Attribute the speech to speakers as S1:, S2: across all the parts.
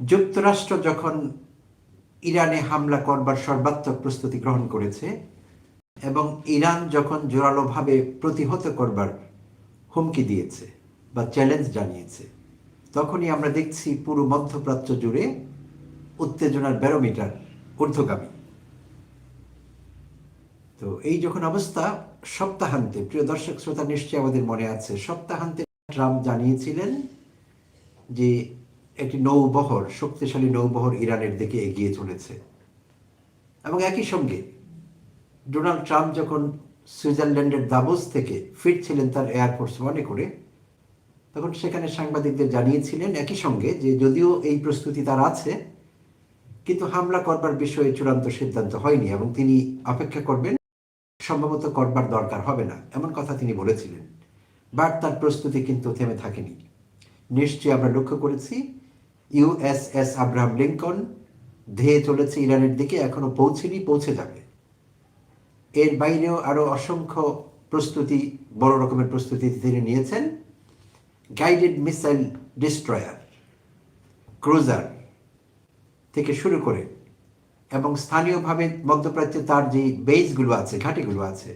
S1: যুক্তরাষ্ট্র যখন ইরানে হামলা করবার সর্বাত্মক প্রস্তুতি গ্রহণ করেছে এবং ইরান যখন জোরালোভাবে প্রতিহত করবার হুমকি দিয়েছে বা চ্যালেঞ্জ জানিয়েছে, তখনই আমরা দেখছি পুরো মধ্যপ্রাচ্য জুড়ে উত্তেজনার ব্যারোমিটার ঊর্ধ্বগামী। তো এই যখন অবস্থা, সপ্তাহান্তে, প্রিয় দর্শক, শ্রোতা নিশ্চয়ই আমাদের মনে আছে, সপ্তাহান্তে ট্রাম্প জানিয়েছিলেন যে একটি নৌবহর, শক্তিশালী নৌবহর ইরানের দিকে এগিয়ে চলেছে। এবং একই সঙ্গে ডোনাল্ড ট্রাম্প যখন সুইজারল্যান্ডের দাবোস থেকে ফিরছিলেন তার এয়ারফোর্স ওয়ানে করে, তখন সেখানে সাংবাদিকদের জানিয়েছিলেন একই সঙ্গে যে যদিও এই প্রস্তুতি তার আছে, কিন্তু হামলা করবার বিষয়ে চূড়ান্ত সিদ্ধান্ত হয়নি এবং তিনি অপেক্ষা করবেন, সম্ভবত করবার দরকার হবে না, এমন কথা তিনি বলেছিলেন। বাট তার প্রস্তুতি কিন্তু থেমে থাকেনি। নিশ্চয়ই আমরা লক্ষ্য করেছি ইউএসএস আব্রাহাম লিঙ্কন ধেয়ে চলেছে ইরানের দিকে, এখনও পৌঁছেনি, পৌঁছে যাবে। এর বাইরেও আরও অসংখ্য প্রস্তুতি, বড় রকমের প্রস্তুতি তিনি নিয়েছেন। গাইডেড মিসাইল ডিস্ট্রয়ার ক্রুজার থেকে শুরু করে এবং স্থানীয়ভাবে মধ্যপ্রাচ্যে তার যে বেসগুলো আছে, ঘাটিগুলো আছে,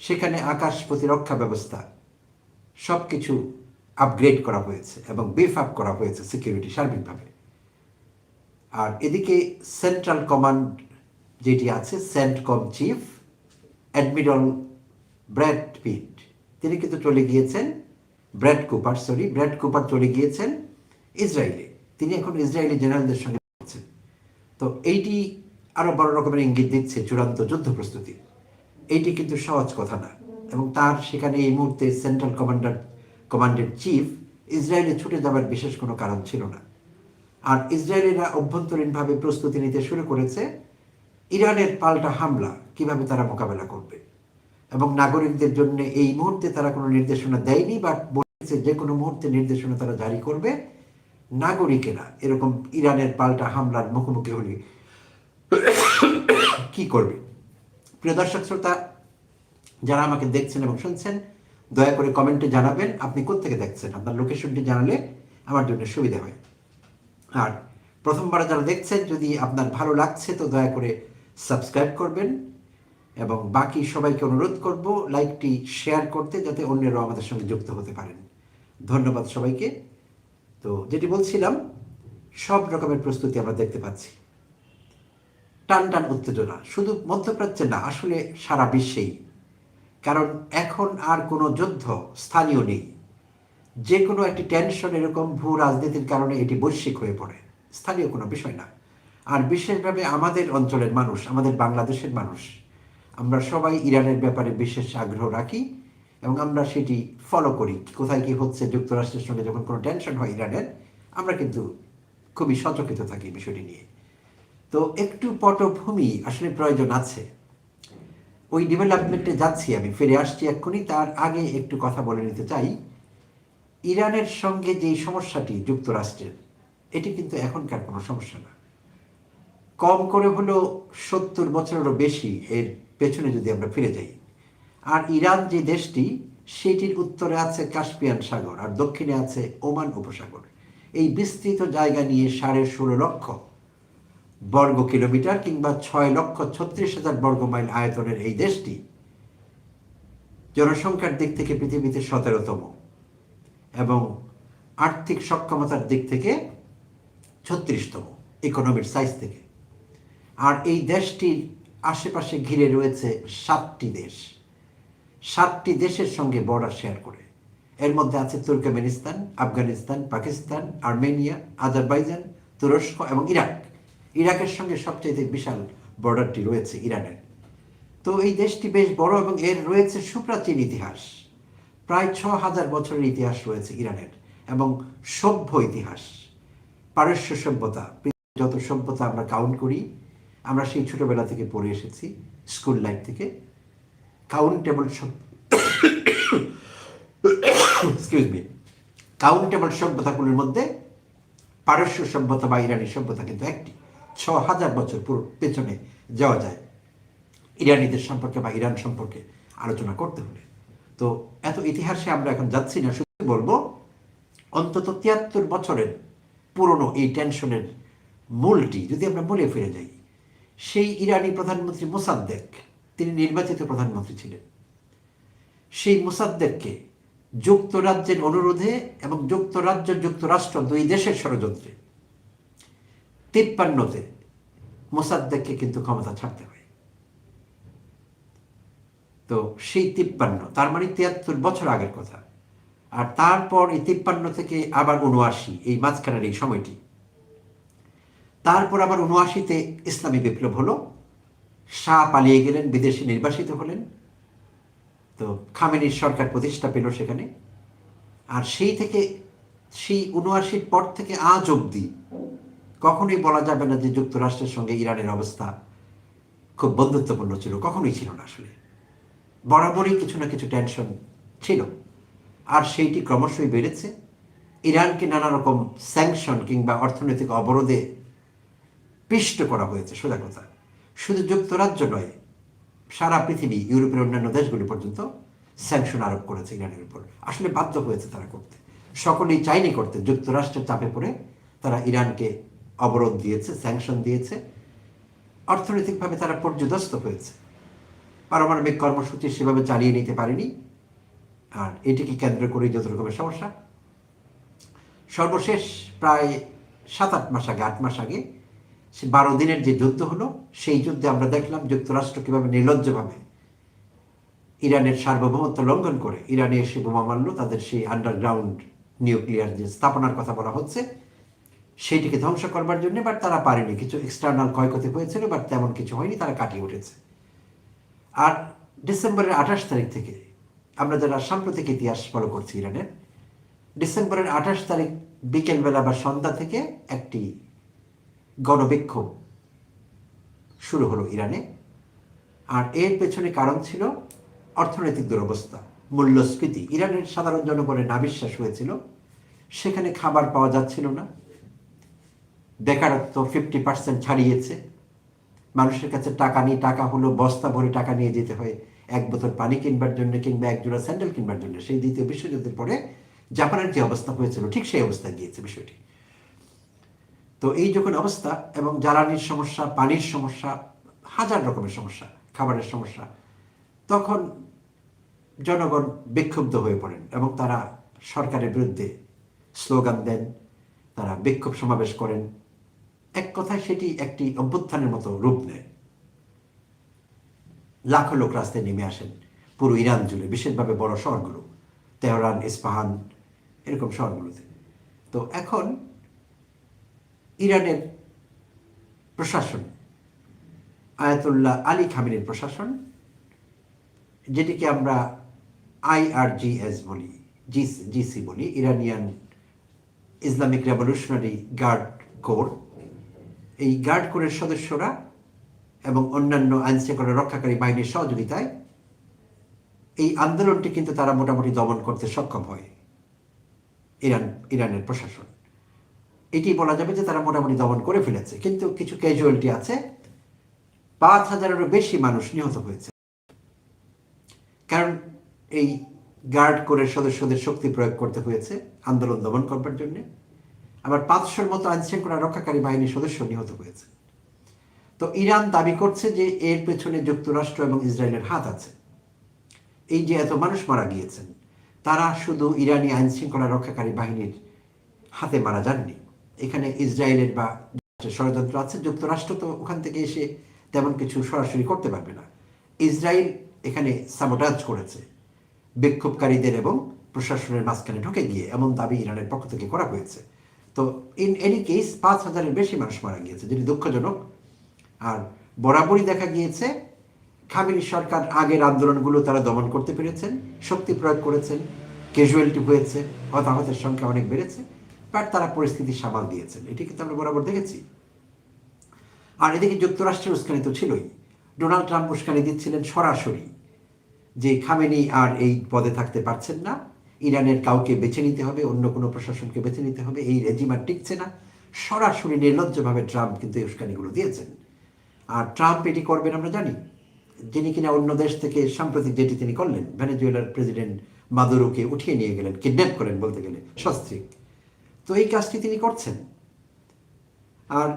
S1: সেখানে আকাশ প্রতিরক্ষা ব্যবস্থা সব কিছু আপগ্রেড করা হয়েছে এবং বিফ আপ করা হয়েছে সিকিউরিটি সার্বিকভাবে। আর এদিকে সেন্ট্রাল কমান্ড যেটি আছে CENTCOM chief admiral Brad Pitt তিনি কিন্তু চলে গিয়েছেন Brad Cooper sorry Brad Cooper চলে গিয়েছেন ইসরায়েলে। তিনি এখন ইসরায়েলি জেনারেলদের সঙ্গে আছেন। তো এইটি আরও বড় রকমের ইঙ্গিত দিচ্ছে চূড়ান্ত যুদ্ধ প্রস্তুতি। এইটি কিন্তু সহজ কথা না এবং তার সেখানে এই মুহূর্তে সেন্ট্রাল কমান্ডার কমান্ডের চিফ ইসরায়েলে ছুটে যাবার বিশেষ কোনো কারণ ছিল না। আর ইসরায়েলিরা অভ্যন্তরীণভাবে প্রস্তুতি নিতে শুরু করেছে। ইরানের পাল্টা হামলা কীভাবে তারা মোকাবেলা করবে? এবং নাগরিকদের জন্য এই মুহূর্তে তারা কোনো নির্দেশনা দেয়নি বা বলেছে যে কোনো মুহূর্তে নির্দেশনা তারা জারি করবে। নাগরিকেরা এরকম ইরানের পাল্টা হামলার মুখোমুখি হলে কি করবে? প্রিয় দর্শক, শ্রোতা, যারা আমাকে দেখছেন এবং শুনছেন দয়া করে কমেন্টে জানাবেন, আপনি কোত্থেকে দেখছেন? আপনার লোকেশনটি জানালে আমার জন্য সুবিধা হয়। আর প্রথমবার যারা দেখছেন, যদি আপনার ভালো লাগছে, তো দয়া করে সাবস্ক্রাইব করবেন। এবং বাকি সবাইকে অনুরোধ করব লাইকটি শেয়ার করতে, যাতে অন্যরাও আমাদের সঙ্গে যুক্ত হতে পারেন। ধন্যবাদ সবাইকে। তো যেটি বলছিলাম, সব রকমের প্রস্তুতি আমরা দেখতে পাচ্ছি। টান টান উত্তেজনা, শুধু মধ্যপ্রাচ্যে না, আসলে সারা বিশ্বেই। কারণ এখন আর কোনো যুদ্ধ স্থানীয় নেই। যে কোনো একটি টেনশন এরকম ভূ রাজনীতির কারণে এটি বৈশ্বিক হয়ে পড়ে। স্থানীয় কোনো বিষয় না। আর বিশেষভাবে আমাদের অঞ্চলের মানুষ, আমাদের বাংলাদেশের মানুষ, আমরা সবাই ইরানের ব্যাপারে বিশেষ আগ্রহ রাখি এবং আমরা সেটি ফলো করি। কোথায় কি হচ্ছে যুক্তরাষ্ট্রের সঙ্গে যখন কোনো টেনশন হয় ইরানের, আমরা কিন্তু খুবই সচকিত থাকি বিষয়টি নিয়ে। তো একটু পটভূমি আসলে প্রয়োজন আছে। ওই ডেভেলপমেন্টে যাচ্ছি আমি, ফিরে আসছি এক্ষুনি। তার আগে একটু কথা বলে নিতে চাই। ইরানের সঙ্গে যেই সমস্যাটি যুক্তরাষ্ট্রের, এটি কিন্তু এখনকার কোনো সমস্যা না। কম করে হলেও সত্তর বছরেরও বেশি এর পেছনে যদি আমরা ফিরে যাই। আর ইরান যে দেশটি, সেটির উত্তরে আছে কাস্পিয়ান সাগর, আর দক্ষিণে আছে ওমান উপসাগর। এই বিস্তৃত জায়গা নিয়ে সাড়ে ষোলো লক্ষ বর্গ কিলোমিটার কিংবা ছয় লক্ষ ছত্রিশ হাজার বর্গ মাইল আয়তনের এই দেশটি জনসংখ্যার দিক থেকে পৃথিবীতে সতেরোতম এবং আর্থিক সক্ষমতার দিক থেকে ছত্রিশতম ইকোনমির সাইজ থেকে। আর এই দেশটির আশেপাশে ঘিরে রয়েছে সাতটি দেশ। সাতটি দেশের সঙ্গে বর্ডার শেয়ার করে। এর মধ্যে আছে Turkmenistan, Afghanistan, Pakistan, Armenia, Azerbaijan, তুরস্ক এবং ইরাক। ইরাকের সঙ্গে সবচেয়ে বিশাল বর্ডারটি রয়েছে ইরানের। তো এই দেশটি বেশ বড় এবং এর রয়েছে সুপ্রাচীন ইতিহাস। প্রায় ছ হাজার বছরের ইতিহাস রয়েছে ইরানের এবং সভ্য ইতিহাস। পারস্য সভ্যতা যত সভ্যতা আমরা কাউন্ট করি, আমরা সেই ছোটবেলা থেকে পড়ে এসেছি স্কুল লাইফ থেকে। কাউন্টেবল এক্সকিউজ মি কাউন্টেবল সভ্যতাগুলির মধ্যে পারস্য সভ্যতা বা ইরানি সভ্যতা কিন্তু একটি। ছ হাজার বছর পুরো পেছনে যাওয়া যায়। ইরানিদের সম্পর্কে বা ইরান সম্পর্কে আলোচনা করতে হলে। তো এত ইতিহাসে আমরা এখন যাচ্ছি না, শুধু বলব অন্তত তিয়াত্তর বছরের পুরনো এই টেনশনের মূলটি, যদি আমরা মূলে ফিরে যাই, সেই ইরানি প্রধানমন্ত্রী মোসাদ্দেক, তিনি নির্বাচিত প্রধানমন্ত্রী ছিলেন। সেই মোসাদ্দেককে যুক্তরাজ্যের অনুরোধে এবং যুক্তরাজ্য যুক্তরাষ্ট্র, দুই দেশের ষড়যন্ত্রে তিপ্পান্নতে মোসাদ্দেককে কিন্তু ক্ষমতা ছাড়তে হয়। তো সেই তিপ্পান্ন, তার মানে তিয়াত্তর বছর আগের কথা। আর তারপর এই তিপ্পান্ন থেকে আবার উনআশি এই মাঝখানের এই সময়টি। তারপর আবার উনআশিতে ইসলামী বিপ্লব হলো। শাহ পালিয়ে গেলেন, বিদেশে নির্বাসিত হলেন। তো খামেনির সরকার প্রতিষ্ঠা পেল সেখানে। আর সেই থেকে, সেই উনআশির পর থেকে আজ অবধি কখনোই বলা যাবে না যে যুক্তরাষ্ট্রের সঙ্গে ইরানের অবস্থা খুব বন্ধুত্বপূর্ণ ছিল, কখনোই ছিল না আসলে। বরাবরই কিছু না কিছু টেনশন ছিল। আর সেইটি ক্রমশই বেড়েছে। ইরানকে নানা রকম স্যাংশন কিংবা অর্থনৈতিক অবরোধে পিষ্ট করা হয়েছে, সোজা কথা। শুধু যুক্তরাজ্য নয়, সারা পৃথিবী, ইউরোপের অন্যান্য দেশগুলি পর্যন্ত স্যাংশন আরোপ করেছে ইরানের উপর। আসলে বাধ্য হয়েছে তারা করতে। সকলেই চাইনি করতে। যুক্তরাষ্ট্রের চাপে পড়ে তারা ইরানকে অবরোধ দিয়েছে স্যাংশন দিয়েছে, অর্থনৈতিকভাবে তারা পর্যদস্ত হয়েছে। পারমাণবিক কর্মসূচি সেভাবে চালিয়ে নিতে পারেনি। আর এটিকে কেন্দ্র করে যত রকমের সমস্যা। সর্বশেষ প্রায় সাত আট মাস আগে, আট মাস আগে সে বারো দিনের যে যুদ্ধ হলো, সেই যুদ্ধে আমরা দেখলাম যুক্তরাষ্ট্র কীভাবে নির্লজ্জভাবে ইরানের সার্বভৌমত্ব লঙ্ঘন করে। ইরানে এসে বোমা মারল, তাদের সেই আন্ডারগ্রাউন্ড নিউক্লিয়ার যে স্থাপনার কথা বলা হচ্ছে সেইটিকে ধ্বংস করবার জন্য বাট তারা পারেনি। কিছু এক্সটার্নাল ক্ষয়ক্ষতি হয়েছিল বাট তেমন কিছু হয়নি, তারা কাটিয়ে উঠেছে। আর ডিসেম্বরের আঠাশ তারিখ থেকে আমরা যারা সাম্প্রতিক ইতিহাস ফলো করছি ইরানের, ডিসেম্বরের আঠাশ তারিখ বিকেলবেলা বা সন্ধ্যা থেকে একটি গণবিক্ষোভ শুরু হলো ইরানে। আর এর পেছনে কারণ ছিল অর্থনৈতিক দুরবস্থা, মূল্যস্ফীতি। ইরানের সাধারণ জনগণের নাবিশ্বাস হয়েছিল, সেখানে খাবার পাওয়া যাচ্ছিল না। বেকারত্ব ফিফটি পার্সেন্ট ছাড়িয়েছে। মানুষের কাছে টাকা নিয়ে টাকা হলো বস্তা ভরে টাকা নিয়ে যেতে হয়। এক বোতল পানি কিনবার জন্য কিংবা এক জোড়া স্যান্ডেল কিনবার জন্য। সেই দ্বিতীয় বিশ্বযুদ্ধের পরে জাপানের যে অবস্থা হয়েছিল, ঠিক সেই অবস্থায় গিয়েছে বিষয়টি। তো এই যখন অবস্থা এবং জ্বালানির সমস্যা, পানির সমস্যা, হাজার রকমের সমস্যা, খাবারের সমস্যা, তখন জনগণ বিক্ষুব্ধ হয়ে পড়েন এবং তারা সরকারের বিরুদ্ধে স্লোগান দেন, তারা বিক্ষোভ সমাবেশ করেন। এক কথায় সেটি একটি অভ্যুত্থানের মতো রূপ নেয়। লাখো লোক রাস্তায় নেমে আসেন। পুরো ইরান জুড়ে, বিশেষভাবে বড় শহরগুলো। তেহরান, ইস্পাহান, এরকম শহরগুলোতে। তো এখন ইরানের প্রশাসন, আয়াতুল্লাহ আলী খামিনের প্রশাসন, যেটিকে আমরা আইআরজিএস বলি জিসি বলি, Iranian Islamic Revolutionary Guard Corps এই গার্ড কোরের সদস্যরা এবং অন্যান্য আইন শৃঙ্খলা রক্ষাকারী বাহিনীর সহযোগিতায় এই আন্দোলনটি কিন্তু তারা মোটামুটি দমন করতে সক্ষম হয়। ইরান, ইরানের প্রশাসন। এটি বলা যাবে যে তারা মোটামুটি দমন করে ফেলেছে, কিন্তু কিছু ক্যাজুয়ালিটি আছে। পাঁচ হাজারেরও বেশি মানুষ নিহত হয়েছে। কারণ এই গার্ড কোরের সদস্যদের শক্তি প্রয়োগ করতে হয়েছে আন্দোলন দমন করবার জন্য। আবার পাঁচশোর মতো আইন শৃঙ্খলা রক্ষাকারী বাহিনীর সদস্য নিহত হয়েছে। তো ইরান দাবি করছে যে এর পেছনে যুক্তরাষ্ট্র এবং ইসরায়েলের হাত আছে। এই যে এত মানুষ মারা গিয়েছেন, তারা শুধু ইরানি আইন শৃঙ্খলা রক্ষাকারী বাহিনীর হাতে মারা যাননি। এখানে ইসরায়েলের বা ষড়যন্ত্র আছে, যুক্তরাষ্ট্র তো ওখান থেকে এসে তেমন কিছু সরাসরি করতে পারবে না। ইসরায়েল এখানে সাবোটাজ করেছে। বিক্ষোভকারীদের এবং প্রশাসনের মাঝখানে ঢুকে গিয়ে এমন দাবি ইরানের পক্ষ থেকে করা হয়েছে। তো ইন এনি কেস পাঁচ হাজারের বেশি মানুষ মারা গিয়েছে, যেটি দুঃখজনক। আর বরাবরই দেখা গিয়েছে, খামিনি সরকার আগের আন্দোলনগুলো তারা দমন করতে পেরেছেন, শক্তি প্রয়োগ করেছেন ক্যাজুয়ালিটি হয়েছে, হতাহতের সংখ্যা অনেক বেড়েছে বাট তারা পরিস্থিতি সামাল দিয়েছেন। এটি কিন্তু আমরা বরাবর দেখেছি। আর এদিকে যুক্তরাষ্ট্রের উস্কানি তো ছিলই। ডোনাল্ড ট্রাম্প উস্কানি দিচ্ছিলেন সরাসরি, যে খামেনি আর এই পদে থাকতে পারছেন না। ইরানের কাউকে বেছে নিতে হবে, অন্য কোনো প্রশাসনকে বেছে নিতে হবে, এই রেজিম আর টিকছে না। সরাসরি নির্লজ্জভাবে ট্রাম্প কিন্তু উস্কানিগুলো দিয়েছেন। আর ট্রাম্প এটি করবেন আমরা জানি, যিনি কিনা অন্য দেশ থেকে সাম্প্রতিক যেটি তিনি করলেন, ভেনেজুয়েলার প্রেসিডেন্ট মাদুরোকে উঠিয়ে নিয়ে গেলেন, কিডন্যাপ করেন বলতে গেলে সস্ত্রিক তো এই কাজটি তিনি করছেন। আর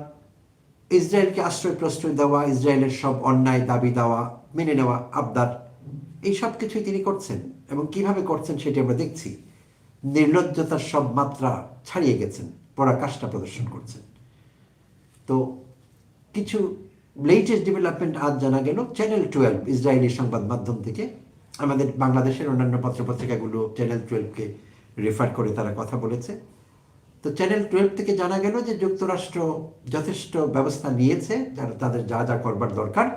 S1: ইসরায়েলকে আশ্রয় প্রশ্রয় দেওয়া, ইসরায়েলের সব অন্যায় দাবি দেওয়া, মেনে নেওয়া আবদার এই সব কিছুই তিনি করছেন এবং কীভাবে করছেন সেটি আমরা দেখছি। নির্লজ্জতার সব মাত্রা ছাড়িয়ে গেছেন, পরাকাষ্ঠা প্রদর্শন করছেন। তো কিছু লেটেস্ট ডেভেলপমেন্ট আজ জানা গেল। চ্যানেল টুয়েলভ ইসরায়েলি সংবাদ মাধ্যম থেকে। আমাদের বাংলাদেশের অন্যান্য পত্রপত্রিকাগুলো চ্যানেল টুয়েলভকে রেফার করে তারা কথা বলেছে। তো চ্যানেল টুয়েলভ থেকে জানা গেল যে যুক্তরাষ্ট্র যথেষ্ট ব্যবস্থা নিয়েছে, যারা তাদের যা যা করবার দরকার।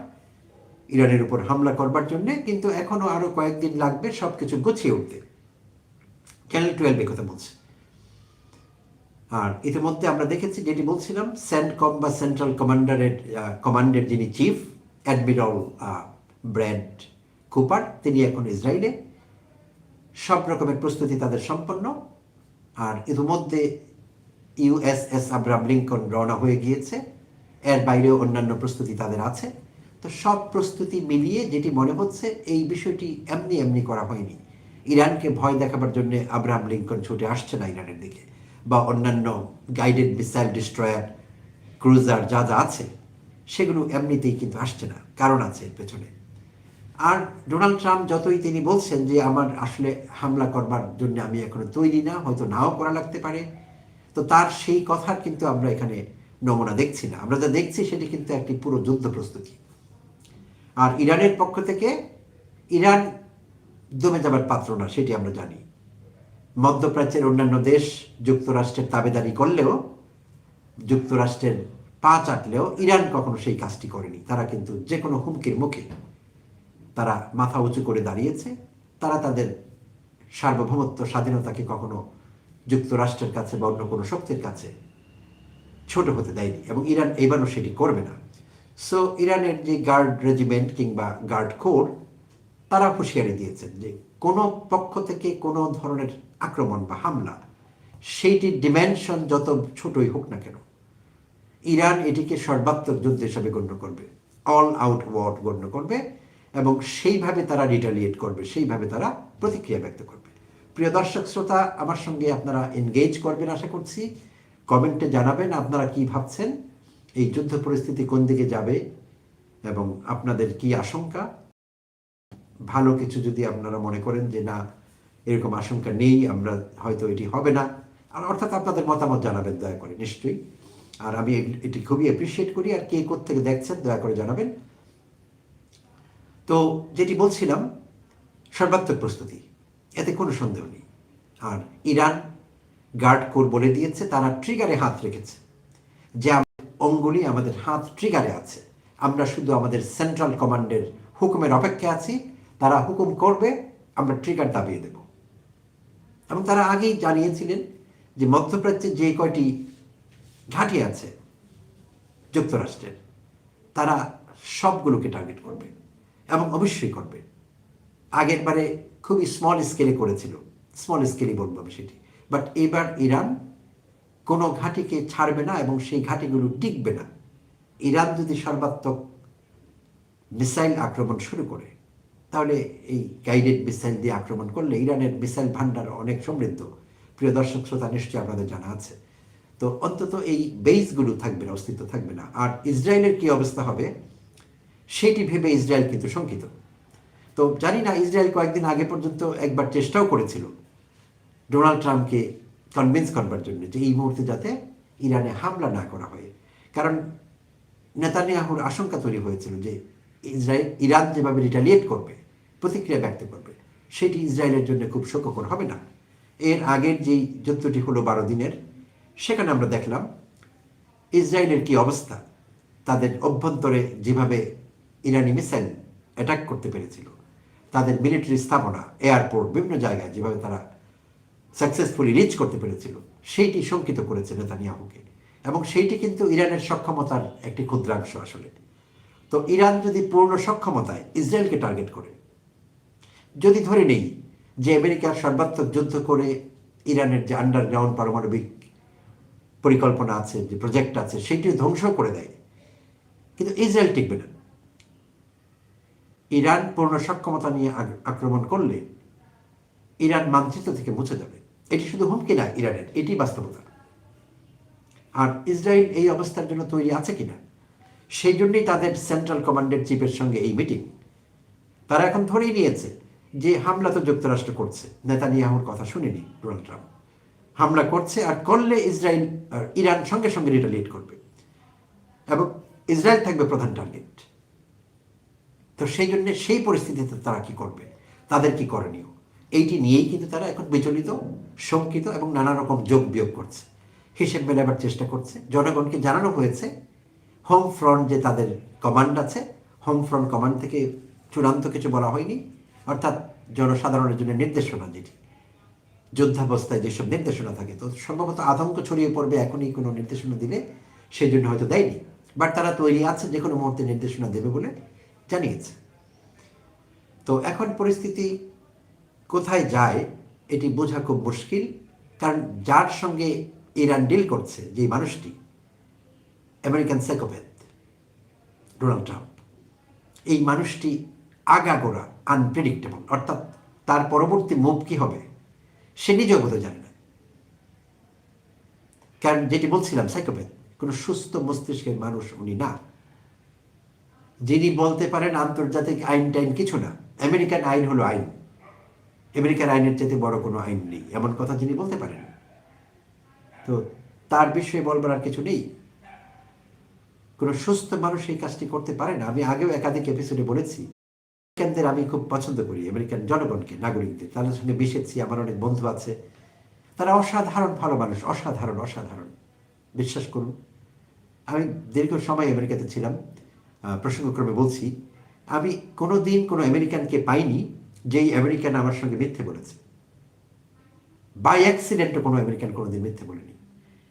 S1: ইরানের উপর হামলা করবার জন্য, কিন্তু এখনও আরও কয়েকদিন লাগবে সবকিছু গুছিয়ে উঠতে। চ্যানেল টুয়েলভ কথা বলছে। আর ইতিমধ্যে আমরা দেখেছি যেটি বলছিলাম সেন্টকম বা সেন্ট্রাল কমান্ডারের কমান্ডের যিনি চিফ অ্যাডমিরাল ব্র্যাড কুপার তিনি এখন ইসরায়েলে সব রকমের প্রস্তুতি তাদের সম্পন্ন। আর ইতিমধ্যে ইউএসএস আব্রাম লিঙ্কন রওনা হয়ে গিয়েছে। এর বাইরেও অন্যান্য প্রস্তুতি তাদের আছে। তো সব প্রস্তুতি মিলিয়ে যেটি মনে হচ্ছে, এই বিষয়টি এমনি এমনি করা হয়নি। ইরানকে ভয় দেখাবার জন্য আব্রাহাম লিঙ্কন ছুটে আসছে না ইরানের দিকে, বা অন্যান্য গাইডেড মিসাইল ডিস্ট্রয়ার ক্রুজার যা যা আছে, সেগুলো এমনিতেই কিন্তু আসছে না, কারণ আছে এর পেছনে। আর ডোনাল্ড ট্রাম্প যতই তিনি বলছেন যে, আমার আসলে হামলা করবার জন্য আমি এখনও তৈরি না, হয়তো নাও করা লাগতে পারে, তো তার সেই কথার কিন্তু আমরা এখানে নমুনা দেখছি না। আমরা যা দেখছি সেটি কিন্তু একটি পুরো যুদ্ধ প্রস্তুতি। আর ইরানের পক্ষ থেকে ইরান দমে যাবার পাত্র না, সেটি আমরা জানি। মধ্যপ্রাচ্যের অন্যান্য দেশ যুক্তরাষ্ট্রের তাবেদারি করলেও, যুক্তরাষ্ট্রের পা চাটলেও ইরান কখনো সেই কাজটি করেনি। তারা কিন্তু যে কোনো হুমকির মুখে তারা মাথা উঁচু করে দাঁড়িয়েছে। তারা তাদের সার্বভৌমত্ব, স্বাধীনতাকে কখনো যুক্তরাষ্ট্রের কাছে বা অন্য কোনো শক্তির কাছে ছোট হতে দেয়নি এবং ইরান এবারও সেটি করবে না। সো ইরানের যে গার্ড রেজিমেন্ট কিংবা গার্ড কোর তারা হুঁশিয়ারি দিয়েছেন যে কোনো পক্ষ থেকে কোনো ধরনের আক্রমণ বা হামলা, সেইটির ডিমেনশন যত ছোটই হোক না কেন, ইরান এটিকে সর্বাত্মক যুদ্ধ হিসাবে গণ্য করবে অল আউট ওয়ার্ড গণ্য করবে এবং সেইভাবে তারা রিটালিয়েট করবে, সেইভাবে তারা প্রতিক্রিয়া ব্যক্ত করবে। প্রিয় দর্শক, শ্রোতা, আমার সঙ্গে আপনারা এনগেজ করবেন আশা করছি। কমেন্টে জানাবেন আপনারা কি ভাবছেন। এই যুদ্ধ পরিস্থিতি কোন দিকে যাবে এবং আপনাদের কি আশঙ্কা? ভালো কিছু যদি আপনারা মনে করেন যে না, এরকম আশঙ্কা নেই, আমরা হয়তো এটি হবে না। আর অর্থাৎ আপনাদের মতামত জানাবেন, দয়া করে, নিশ্চয়ই। আর আমি এটি খুবই অ্যাপ্রিসিয়েট করি। আর কে থেকে দেখছেন, দয়া করে জানাবেন। তো যেটি বলছিলাম, সর্বাত্মক প্রস্তুতি, এতে কোনো সন্দেহ নেই। আর ইরান গার্ড কোর বলে দিয়েছে, তারা ট্রিগারে হাত রেখেছে, যে অঙ্গুলি আমাদের হাত ট্রিগারে আছে। আমরা শুধু আমাদের সেন্ট্রাল কমান্ডের হুকুমের অপেক্ষা আছি। তারা হুকুম করবে, আমরা ট্রিগার দাবিয়ে দেব। এবং তারা আগেই জানিয়েছিলেন যে মধ্যপ্রাচ্যে যে কয়টি ঘাঁটি আছে যুক্তরাষ্ট্রের, তারা সবগুলোকে টার্গেট করবে এবং অবশ্যই করবে। আগের বারে খুবই স্মল স্কেলে করেছিল। স্মল স্কেলই বলব আমি সেটি। বাট এবার ইরান কোনো ঘাঁটিকে ছাড়বে না এবং সেই ঘাঁটিগুলো টিকবে না। ইরান যদি সর্বাত্মক মিসাইল আক্রমণ শুরু করে, তাহলে এই গাইডেড মিসাইল দিয়ে আক্রমণ করলে ইরানের মিসাইল ভান্ডার অনেক সমৃদ্ধ। প্রিয় দর্শক, শ্রোতা, নিশ্চয়ই আপনাদের জানা আছে। তো অন্তত এই বেসগুলো থাকবে না, অস্তিত্ব থাকবে না। আর ইসরায়েলের কি অবস্থা হবে, সেটি ভেবে ইসরায়েল কিন্তু শঙ্কিত। তো জানি না, ইসরায়েল কয়েকদিন আগে পর্যন্ত একবার চেষ্টাও করেছিল। ডোনাল্ড ট্রাম্পকে কনভিন্স করবার জন্য যে এই মুহূর্তে যাতে ইরানে হামলা না করা হয়। কারণ নেতানিয়াহুর আশঙ্কা তৈরি হয়েছিল যে ইসরায়েল, ইরান যেভাবে রিটালিয়েট করবে, প্রতিক্রিয়া ব্যক্ত করবে, সেটি ইসরায়েলের জন্য খুব শোককর হবে না। এর আগের যেই যুদ্ধটি হলো বারো দিনের, সেখানে আমরা দেখলাম ইসরায়েলের কি অবস্থা, তাদের অভ্যন্তরে যেভাবে ইরানি মিসাইল অ্যাটাক করতে পেরেছিল, তাদের মিলিটারি স্থাপনা এয়ারপোর্ট বিভিন্ন জায়গায় যেভাবে তারা সাকসেসফুলি রিচ করতে পেরেছিল, সেইটি শঙ্কিত করেছে নেতানিয়াহুকে। এবং সেইটি কিন্তু ইরানের সক্ষমতার একটি ক্ষুদ্রাংশ আসলে। তো ইরান যদি পূর্ণ সক্ষমতায় ইসরায়েলকে টার্গেট করে, যদি ধরে নেই যে আমেরিকার সর্বাত্মক যুদ্ধ করে ইরানের যে আন্ডারগ্রাউন্ড পারমাণবিক পরিকল্পনা আছে, যে প্রজেক্ট আছে সেটিও ধ্বংস করে দেয়, কিন্তু ইসরায়েল টিকবে না। ইরান পূর্ণ সক্ষমতা নিয়ে আক্রমণ করলে ইরান মানচিত্র থেকে মুছে যাবে। এটি শুধু হুমকি না, ইরানের। এটি বাস্তবতা। আর ইসরায়েল এই অবস্থার জন্য তৈরি আছে কিনা, সেই জন্যই তাদের সেন্ট্রাল কমান্ডের চিফের সঙ্গে এই মিটিং। তারা এখন ধরেই নিয়েছে যে হামলা তো যুক্তরাষ্ট্র করছে। নেতানিয়াহুর কথা শুনিনি ডোনাল্ড ট্রাম্প। হামলা করছে আর করলে ইসরায়েল ইরান সঙ্গে সঙ্গে রিটালিয়েট করবে। এবং ইসরায়েল থাকবে প্রধান টার্গেট। তো সেই জন্য সেই পরিস্থিতিতে তারা কি করবে, তাদের কি করণীয়? এইটি নিয়েই কিন্তু তারা এখন বিচলিত, শঙ্কিত এবং নানা রকম যোগ বিয়োগ করছে। হিসেব মেলাবার চেষ্টা করছে। জনগণকে জানানো হয়েছে, হোম ফ্রন্ট যে তাদের কমান্ড আছে, হোম ফ্রন্ট কমান্ড থেকে চূড়ান্ত কিছু বলা হয়নি। অর্থাৎ জনসাধারণের জন্য নির্দেশনা যেটি। যুদ্ধাবস্থায় যেসব নির্দেশনা থাকে, তো সম্ভবত আতঙ্ক ছড়িয়ে পড়বে এখনই কোনো নির্দেশনা দিলে সেই জন্য হয়তো দেয়নি। বাট তারা তৈরি আছে যে কোনো মুহূর্তে নির্দেশনা দেবে বলে জানিয়েছে। তো এখন পরিস্থিতি কোথায় যায়, এটি বোঝা খুব মুশকিল, কারণ যার সঙ্গে ইরান ডিল করছে যে মানুষটি, আমেরিকান সাইকোপ্যাথ, ডোনাল্ড ট্রাম্প। এই মানুষটি আগাগোড়া আনপ্রেডিক্টেবল অর্থাৎ তার পরবর্তী মুভ কি হবে, সে নিজেও বোধ জানে না। কারণ যেটি বলছিলাম, সাইকোপ্যাথ, কোনো সুস্থ মস্তিষ্কের মানুষ উনি না। যিনি বলতে পারেন আন্তর্জাতিক আইন টাইন কিছু না, আমেরিকান আইন হলো আইন। আমেরিকার আইনের চেয়ে বড় কোনো আইন নেই। এমন কথা যিনি বলতে পারেন। তো তার বিষয়ে বলবার আর কিছু নেই। কোনো সুস্থ মানুষ এই কাজটি করতে পারে না। আমি আগেও একাধিক এপিসোডে বলেছি, আমেরিকানদের আমি খুব পছন্দ করি, আমেরিকান জনগণকে, নাগরিকদের। তাদের সঙ্গে মিশেছি, আমার অনেক বন্ধু আছে। তারা অসাধারণ, ভালো মানুষ, অসাধারণ অসাধারণ। বিশ্বাস করুন, আমি দীর্ঘ সময় আমেরিকাতে ছিলাম। প্রসঙ্গক্রমে বলছি, আমি কোনো দিন কোনো আমেরিকানকে পাইনি যেই আমেরিকান আমার সঙ্গে মিথ্যে বলেছে। বাই অ্যাক্সিডেন্টও কোনো আমেরিকান কোনোদিন মিথ্যে বলেনি।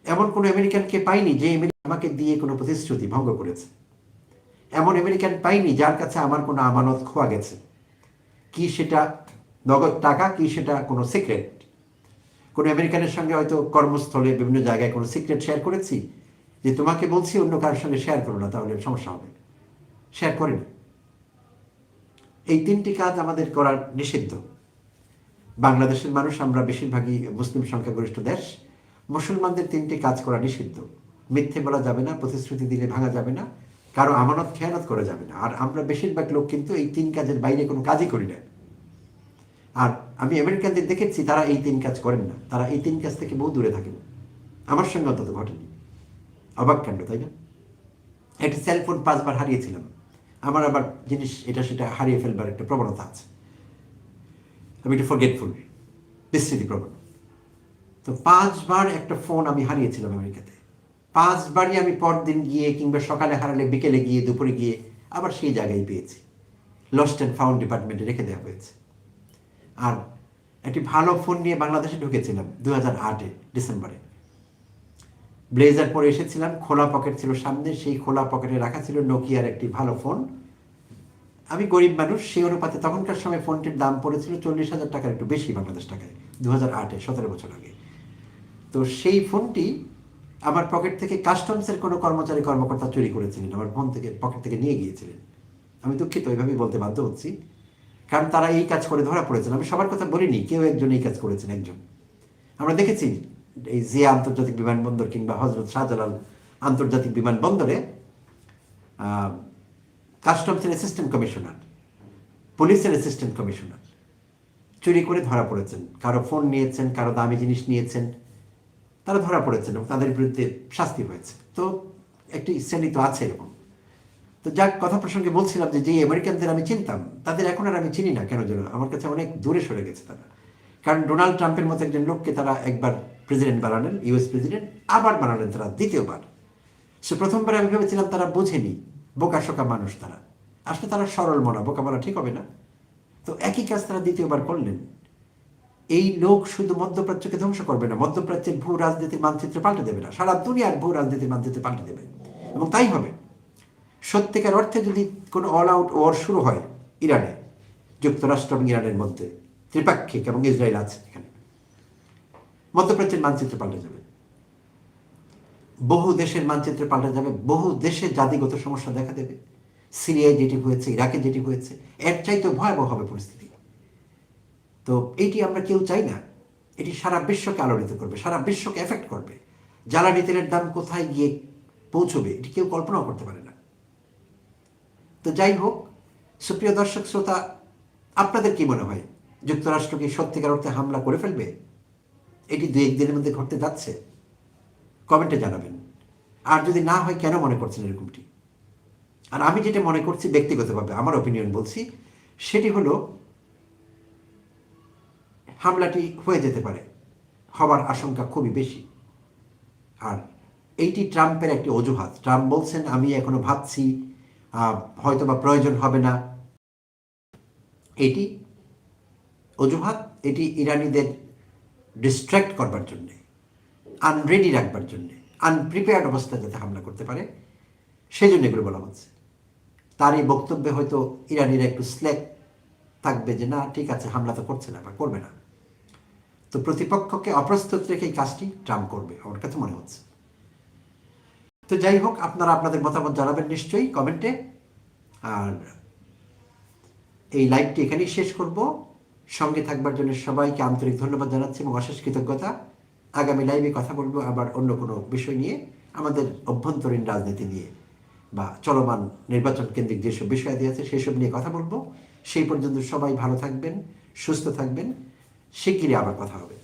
S1: এমন কোনো আমেরিকানকে পাইনি যে আমাকে দিয়ে কোনো প্রতিশ্রুতি ভঙ্গ করেছে। এমন আমেরিকান পাইনি যার কাছে আমার কোনো আমানত খোয়া গেছে। কি সেটা নগদ টাকা, কি সেটা কোনো সিক্রেট কোনো আমেরিকানের সঙ্গে হয়তো কর্মস্থলে বিভিন্ন জায়গায় কোনো সিক্রেট শেয়ার করেছি? যে তোমাকে বলছি অন্য কারোর সঙ্গে শেয়ার করো না, তাহলে সমস্যা হবে শেয়ার করেনি। এই তিনটি কাজ আমাদের করার নিষিদ্ধ। বাংলাদেশের মানুষ, আমরা বেশিরভাগই মুসলিম সংখ্যাগরিষ্ঠ দেশ, মুসলমানদের তিনটি কাজ করা নিষিদ্ধ। মিথ্যে বলা যাবে না, প্রতিশ্রুতি দিলে ভাঙা যাবে না, কারও আমানত, খেয়ানত করা যাবে না। আর আমরা বেশিরভাগ লোক কিন্তু এই তিন কাজের বাইরে কোনো কাজই করি না। আর আমি আমেরিকানদের দেখেছি, তারা এই তিন কাজ করেন না। তারা এই তিন কাজ থেকে বহু দূরে থাকেন। আমার সঙ্গে অন্তত ঘটেনি। অবাক কাণ্ড, তাই না? একটা সেলফোন পাঁচবার হারিয়েছিলাম। আমার আবার জিনিস, এটা সেটা হারিয়ে ফেলবার একটা প্রবণতা আছে। আমি একটু ফরগেটফুল বিস্মৃতি প্রবণ। তো পাঁচবার একটা ফোন আমি হারিয়েছিলাম আমেরিকাতে। পাঁচবারই আমি পরদিন গিয়ে কিংবা সকালে হারালে বিকেলে গিয়ে দুপুরে গিয়ে আবার সেই জায়গায় পেয়েছি। লস্ট অ্যান্ড ফাউন্ড ডিপার্টমেন্টে রেখে দেওয়া হয়েছে। আর একটি ভালো ফোন নিয়ে বাংলাদেশে ঢুকেছিলাম দু হাজার আটে, ডিসেম্বরে। ব্লেজার পরে এসেছিলাম, খোলা পকেট ছিল সামনে, সেই খোলা পকেটে রাখা ছিল নোকিয়ার একটি ভালো ফোন। আমি গরিব মানুষ সেই অনুপাতে তখনকার সময় ফোনটির দাম পড়েছিল চল্লিশ হাজার টাকার একটু বেশি বাংলাদেশ টাকায় দু হাজার আটে, সতেরো বছর আগে। তো সেই ফোনটি আমার পকেট থেকে কাস্টমসের কোনো কর্মচারী কর্মকর্তা চুরি করেছিলেন, আমার ফোন থেকে, পকেট থেকে নিয়ে গিয়েছিলেন। আমি দুঃখিত ওইভাবেই বলতে বাধ্য হচ্ছি। কারণ তারা এই কাজ করে ধরা পড়েছেন। আমি সবার কথা বলিনি, কেউ একজন এই কাজ করেছেন, একজন। আমরা দেখেছি এই জিয়া আন্তর্জাতিক বিমানবন্দর কিংবা হজরত শাহজালাল আন্তর্জাতিক বিমানবন্দরে কাস্টমসের অ্যাসিস্ট্যান্ট কমিশনার পুলিশের অ্যাসিস্ট্যান্ট কমিশনার চুরি করে ধরা পড়েছেন। কারও ফোন নিয়েছেন, কারও দামি জিনিস নিয়েছেন, তারা ধরা পড়েছেন এবং তাদের বিরুদ্ধে শাস্তি হয়েছে। তো একটি শ্রেণি তো আছে এরকম। তো যাক, কথা প্রসঙ্গে বলছিলাম যে যেই আমেরিকানদের আমি চিনতাম, তাদের এখন আর আমি চিনি না কেন যেন। আমার কাছে অনেক দূরে সরে গেছে তারা। কারণ ডোনাল্ড ট্রাম্পের মতো একজন লোককে তারা একবার প্রেসিডেন্ট বানালেন ইউএস প্রেসিডেন্ট আবার বানালেন তারা দ্বিতীয়বার। সে প্রথমবার আমি ভেবেছিলাম তারা বোঝেনি বোকাশোকা মানুষ তারা। আসলে তারা সরল মনা, বোকা বলা ঠিক হবে না। তো একই কাজ তারা দ্বিতীয়বার করলেন। এই লোক শুধু মধ্যপ্রাচ্যকে ধ্বংস করবে না, মধ্যপ্রাচ্যের ভূ রাজনীতির মানচিত্র পাল্টে দেবে না, সারা দুনিয়ার ভূ রাজনীতির মানচিত্র পাল্টে দেবে। এবং তাই হবে। সত্যিকার অর্থে যদি কোনো অল আউট ওয়ার শুরু হয় ইরানে, যুক্তরাষ্ট্র এবং ইরানের মধ্যে, ত্রিপাক্ষিক এবং ইসরায়েল আছে মধ্যপ্রাচ্যের মানচিত্র পাল্টে যাবে। বহু দেশের মানচিত্র পাল্টে যাবে, বহু দেশে জাতিগত সমস্যা দেখা দেবে। সিরিয়ায় যেটি হয়েছে, ইরাকে যেটি হয়েছে, এর চাইতে ভয়াবহ হবে পরিস্থিতি। তো এটি আমরা কেউ চাই না। এটি সারা বিশ্বকে আলোড়িত করবে, সারা বিশ্বকে এফেক্ট করবে। জ্বালানি তেলের দাম কোথায় গিয়ে পৌঁছবে, এটি কেউ কল্পনাও করতে পারে না। তো যাই হোক, সুপ্রিয় দর্শক, শ্রোতা, আপনাদের কি মনে হয়? যুক্তরাষ্ট্র কি সত্যিকার অর্থে হামলা করে ফেলবে? এটি দু একদিনের মধ্যে ঘটতে যাচ্ছে। কমেন্টে জানাবেন। আর যদি না হয়, কেন মনে করছেন এরকমটি? আর আমি যেটা মনে করছি ব্যক্তিগতভাবে, আমার ওপিনিয়ন বলছি, সেটি হলো, হামলাটি হয়ে যেতে পারে হবার আশঙ্কা খুবই বেশি। আর এইটি ট্রাম্পের একটি অজুহাত। ট্রাম্প বলছেন, আমি এখনও ভাবছি হয়তো বা প্রয়োজন হবে না। এটি অজুহাত, এটি ইরানিদের ডিস্ট্র্যাক্ট করবার জন্যে আনরেডি রাখবার জন্যে আনপ্রিপেয়ার্ড অবস্থায় যাতে হামলা করতে পারে সেই জন্য এগুলো বলা হচ্ছে। তার এই বক্তব্যে হয়তো ইরানিরা একটু স্ল্যাক থাকবে যে, না, ঠিক আছে, হামলা তো করছে না, বা করবে না। তো প্রতিপক্ষকে অপ্রস্তুত রেখে এই কাজটি ট্রাম্প করবে, আমার কাছে মনে হচ্ছে। তো যাই হোক, আপনারা আপনাদের মতামত জানাবেন নিশ্চয়ই কমেন্টে। আর এই লাইভটি এখানেই শেষ করব। সঙ্গে থাকবার জন্য সবাইকে আন্তরিক ধন্যবাদ জানাচ্ছি এবং অশেষ কৃতজ্ঞতা। আগামী লাইভে কথা বলব আবার অন্য কোনো বিষয় নিয়ে, আমাদের অভ্যন্তরীণ রাজনীতি নিয়ে বা চলমান নির্বাচন কেন্দ্রিক যেসব বিষয়াদি আছে, সেসব নিয়ে কথা বলব। সেই পর্যন্ত সবাই ভালো থাকবেন, সুস্থ থাকবেন। শিগগিরই আবার কথা হবে।